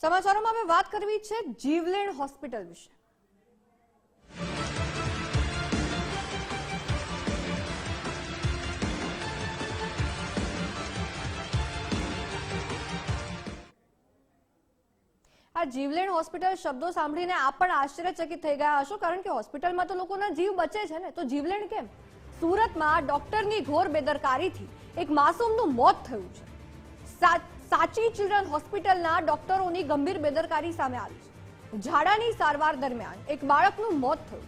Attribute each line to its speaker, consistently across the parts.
Speaker 1: સમાચારોમાં હવે વાત કરવી છે જીવલેણ હોસ્પિટલ વિશે. આ જીવલેણ હોસ્પિટલ શબ્દો સાંભળીને આપ પણ આશ્ચર્યચકિત થઈ ગયા હશો, કારણ કે હોસ્પિટલમાં તો લોકોના જીવ બચે છે ને. તો જીવલેણ કેમ? સુરતમાં ડોક્ટરની ઘોર બેદરકારીથી એક માસૂમનું મોત થયું છે. સા- સાચી ચિલ્ડ્રન હોસ્પિટલના ડોક્ટરોની ગંભીર બેદરકારી સામે આવી છે. ઝાડાની સારવાર દરમિયાન એક બાળકનું મોત થયું.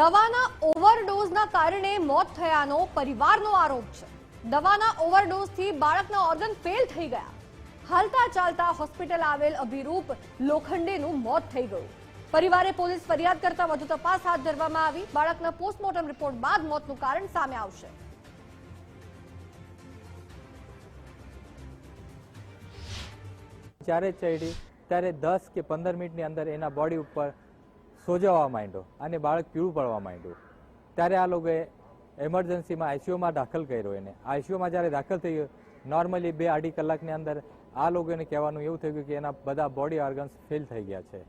Speaker 1: દવાના ઓવરડોઝના કારણે મોત થયાનો પરિવારનો આરોપ છે. દવાના ઓવરડોઝથી બાળકના ઓર્ગન ફેલ થઈ ગયા. હાલતા ચાલતા હોસ્પિટલ આવેલ અભિરૂપ લોખંડેનું મોત થઈ ગયું. પરિવારે પોલીસ ફરિયાદ કરતા વધુ તપાસ હાથ ધરવામાં આવી. બાળકના પોસ્ટમોર્ટમ રિપોર્ટ બાદ મોતનું કારણ સામે આવશે.
Speaker 2: જ્યારે ચડી ત્યારે દસ કે પંદર મિનિટની અંદર એના બોડી ઉપર સોજાવા માંડ્યો અને બાળક પીળું પડવા માંડ્યું. ત્યારે આ લોકોએ એમરજન્સીમાં આઈસીયુમાં દાખલ કર્યો એને. આઈસીયુમાં જ્યારે દાખલ થઈ ગયો નોર્મલી બે અઢી કલાકની અંદર આ લોકોને કહેવાનું એવું થઈ ગયું કે એના બધા બોડી ઓર્ગન્સ ફેલ થઈ ગયા છે.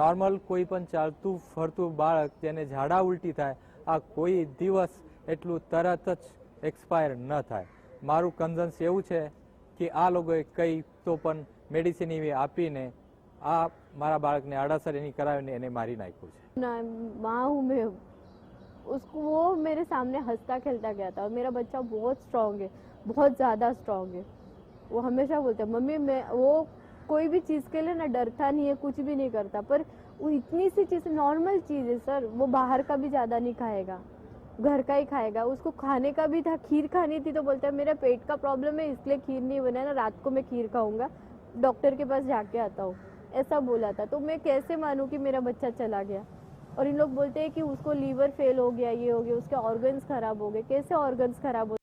Speaker 2: નોર્મલ કોઈ પણ ચાલતું ફરતું બાળક જેને ઝાડા ઉલટી થાય, આ કોઈ દિવસ એટલું તરત જ એક્સપાયર ન થાય. મારું કન્ઝન્સ એવું છે કે આ લોકોએ કઈ તો પણ મેડિસિન એવી આપીને આ મારા બાળકને આડાસર એની કરાવીને એને મારી નાખ્યું છે
Speaker 3: ना माँ हूँ मैं उसको वो मेरे सामने हंसता खेलता गया था और मेरा बच्चा बहुत स्ट्रांग है बहुत ज़्यादा स्ट्रांग है वो हमेशा बोलता है मम्मी मैं वो कोई भी चीज़ के लिए ना डरता नहीं है कुछ भी नहीं करता पर वो इतनी सी चीज़ नॉर्मल चीज़ है सर वो बाहर का भी ज़्यादा नहीं खाएगा घर का ही खाएगा। उसको खाने का भी था, खीर खानी थी तो बोलता है, मेरा पेट का प्रॉब्लम है, इसलिए खीर नहीं बना ना रात को मैं खीर खाऊँगा। डॉक्टर के पास जाके आता हूँ। ऐसा बोला था। तो मैं कैसे मानूँ कि मेरा बच्चा चला गया? और इन लोग बोलते हैं कि उसको लीवर फेल हो गया, ये हो गया, उसके ऑर्गन्स खराब हो गए। कैसे ऑर्गन्स खराब हो